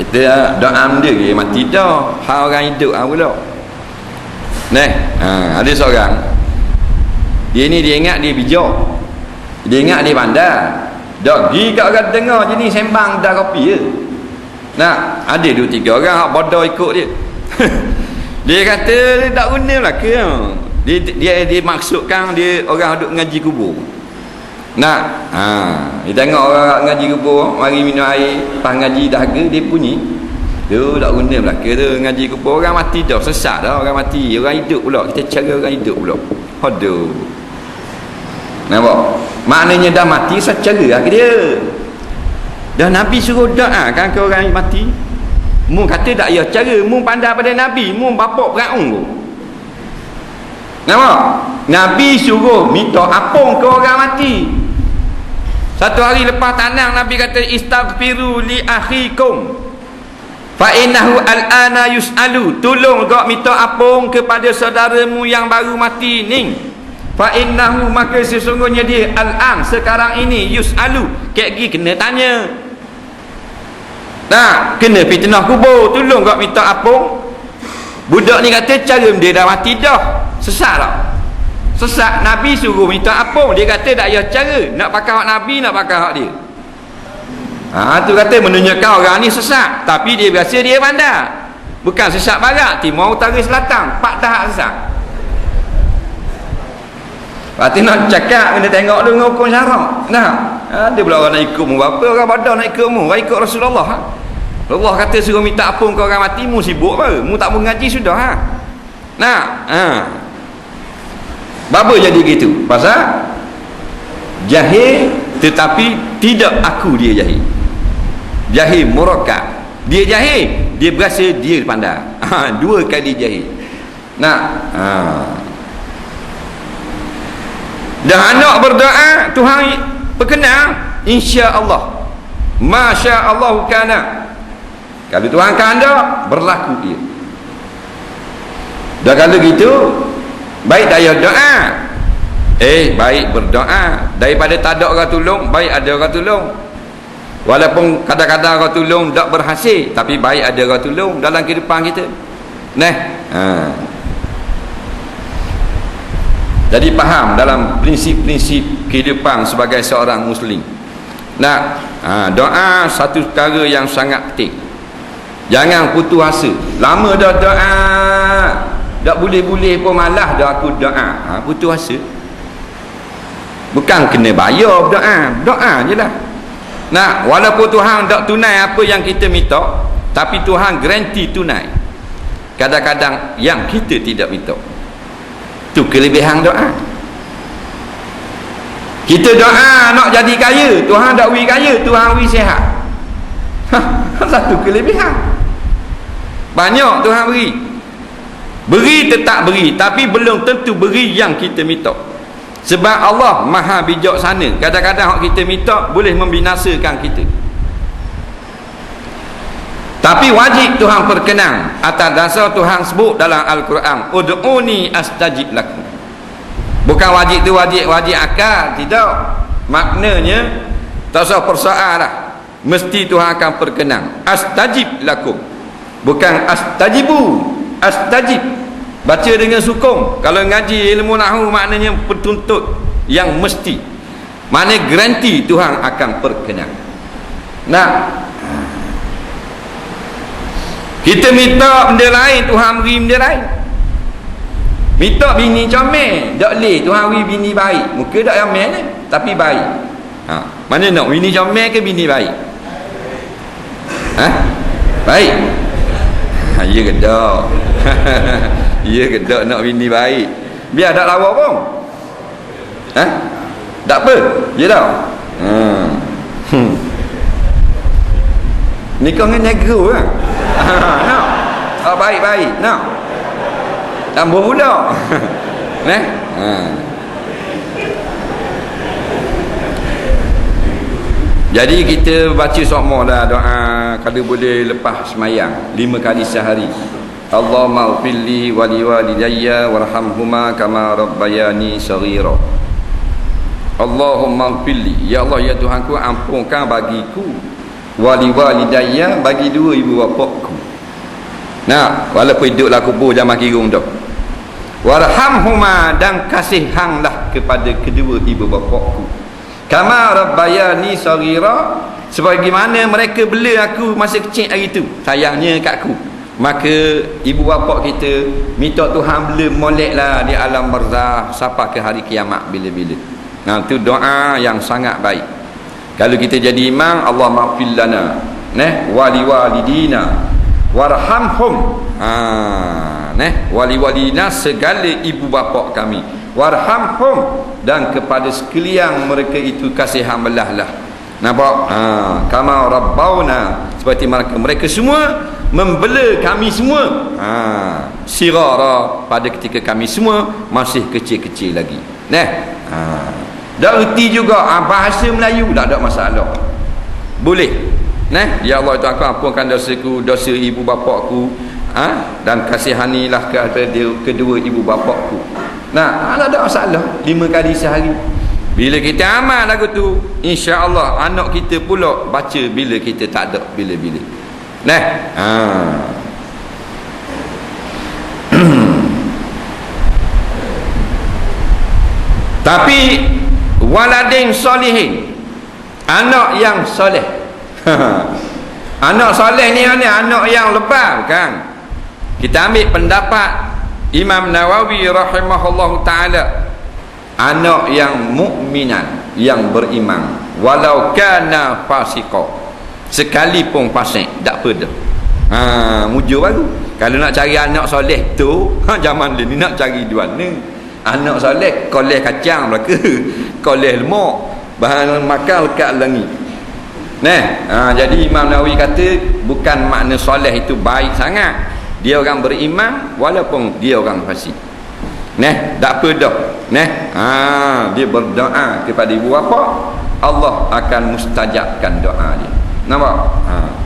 kita doa dia dia mati dah. Hal orang hidup ah pula. Neh, ha, ada seorang. Dia ni dia ingat dia bijak. Dia ingat dia bandar. Dah pergi kat orang dengar je ni sembang dah kopi je. Nah ada dua tiga orang hak bodoh ikut dia. Dia kata dia tak guna lah ke dia, dia, dia maksudkan dia orang duduk ngaji kubur nak? Ha, dia tengok orang ngaji kubur mari minum air pas ngaji dahaga dia bunyi. Dia tak guna belaka tu ngaji kubur orang mati dah sesat dah orang mati. Orang hidup pula kita cara orang hidup pula. Aduh nampak? Maknanya dah mati secara lah ke dia? Dah Nabi suruh doa kan ke orang mati? Mu kata tak ya cara mu pandai pada Nabi mu bapak peraung tu. Nampak? Nabi suruh minta apung ke orang mati satu hari lepas tanang Nabi kata istaghfiru li akhikum. Fa innahu al-ana yus'alu. Tolong gak minta apung kepada saudaramu yang baru mati ni. Fa innahu maka sesungguhnya dia al-an. Sekarang ini yus'alu. Kek gi kena tanya. Nah kena fitnah kubur. Tolong gak minta apung. Budak ni kata cara dia dah mati dah. Sesat tak sesat Nabi suruh minta apung. Dia kata tak payah cara. Nak pakai hak Nabi nak pakai hak dia. Ha, tu kata menunjukkan orang ni sesat tapi dia biasa dia bandar bukan sesat barat timur utara selatan. Empat tahap sesat Lepas nak cakap kena tengok dulu hukum syarak. Nah ada pula orang nak ikut mu. Apa orang badan nak ikut mu? Orang ikut Rasulullah ha? Allah kata suruh minta apung ke orang mati mu sibuk apa mu tak mengaji sudah ha? nah ha. Bapa jadi gitu. Pasal jahil tetapi tidak aku dia jahil. Jahil murakkab dia jahil dia berasa dia pandai. Ha, dua kali jahil. Nah ha. dah anak berdoa Tuhan perkenal insya-Allah. masya-Allah kana kalau Tuhan kehendak berlaku dia. Dah kalau gitu baik daya doa. Eh baik berdoa. Daripada tak ada orang tolong baik ada orang tolong. Walaupun kadang-kadang orang tolong tak berhasil tapi baik ada orang tolong dalam kehidupan kita. Nah ha. jadi faham dalam prinsip-prinsip kehidupan sebagai seorang muslim. Nah ha, doa satu perkara yang sangat penting. Jangan putus asa. Lama dah doa tak boleh-boleh pun malah dah aku doa ha, putus asa bukan kena bayar doa doa je lah Nah, walaupun Tuhan tak tunai apa yang kita minta, tapi Tuhan garanti tunai. Kadang-kadang yang kita tidak minta. Tu kelebihan doa. Kita doa nak jadi kaya, Tuhan tak beri kaya, Tuhan beri sihat. Satu kelebihan. Banyak Tuhan beri. Beri tetap beri, tapi belum tentu beri yang kita minta. Sebab Allah maha bijak sana. Kadang-kadang hak kita minta boleh membinasakan kita. Tapi wajib Tuhan perkenan atas dasar Tuhan sebut dalam Al-Quran ud'uni astajib lakum. Bukan wajib tu wajib wajib akal tidak. Maknanya tak usah persoal lah. Mesti Tuhan akan perkenan astajib lakum. Bukan astajibu astajib. Baca dengan sukong kalau ngaji ilmu nahu maknanya petuntut yang mesti. Mana garanti Tuhan akan perkenan nah. Kita minta benda lain Tuhan beri benda lain. Minta bini comel. Tak boleh Tuhan beri bini baik. Muka tak comel ni tapi baik. Ha. mana nak bini comel ke bini baik? Ha? baik ha, ya ke tak Ya ke tak nak bini baik Biar tak lawa pun Ha? Tak apa Ya tak hmm. hmm. Ni kau dengan negro kan ha, Oh baik-baik no. Tambah pula Eh ha. Jadi kita baca semua dah doa kalau boleh lepas semayang lima kali sehari. Allahumma ufilli wali walidayya warhamhuma kama rabbayani saghira. Allahumma ufilli Ya Allah ya Tuhanku ampunkan bagiku. Wali walidayya bagi dua ibu bapakku. Nah walaupun hiduplah kubur zaman kirung tu. Warhamhuma dan kasih hanglah kepada kedua ibu bapakku kama rabbayani saghira. Sebagaimana mereka bela aku masa kecil hari tu. Sayangnya kat aku. Maka ibu bapa kita minta Tuhan bela moleklah di alam barzah sampai ke hari kiamat bila-bila. Nah tu doa yang sangat baik. Kalau kita jadi imam Allah maafil lana. Neh wali walidina warhamhum. Ha neh wali walidina segala ibu bapa kami warhamhum. Dan kepada sekalian mereka itu kasih lah. nampak? Ha kama rabbauna seperti mereka mereka semua membela kami semua. Ha sirara pada ketika kami semua masih kecil-kecil lagi. Neh? Ha dan erti juga. Ha, bahasa Melayu tak ada masalah. Boleh. Nah ya Allah itu aku ampunkan dosaku dosa ibu bapakku. Ha? dan kasihanilah kepada kedua ibu bapakku nah tak ada masalah. Lima kali sehari. Bila kita amal lagu tu insya-Allah anak kita pula baca bila kita tak ada bila-bila. Nah. Ha. Tapi waladin solihin anak yang soleh. Anak soleh ni ni anak yang lebar kan kita ambil pendapat Imam Nawawi rahimahullah taala anak yang mukminan yang beriman walau kana fasiqa sekalipun fasik tak apa dah. Ha mujur baru. Kalau nak cari anak soleh tu ha, zaman ni nak cari di mana? Anak soleh koleh kacang belaka koleh lemak bahan makan lekat langit. Nah ha, jadi Imam Nawawi kata bukan makna soleh itu baik sangat dia orang beriman walaupun dia orang fasik. Nah tak apa dah. Nah ha, dia berdoa kepada ibu bapa Allah akan mustajabkan doa dia. Nampak? Ha.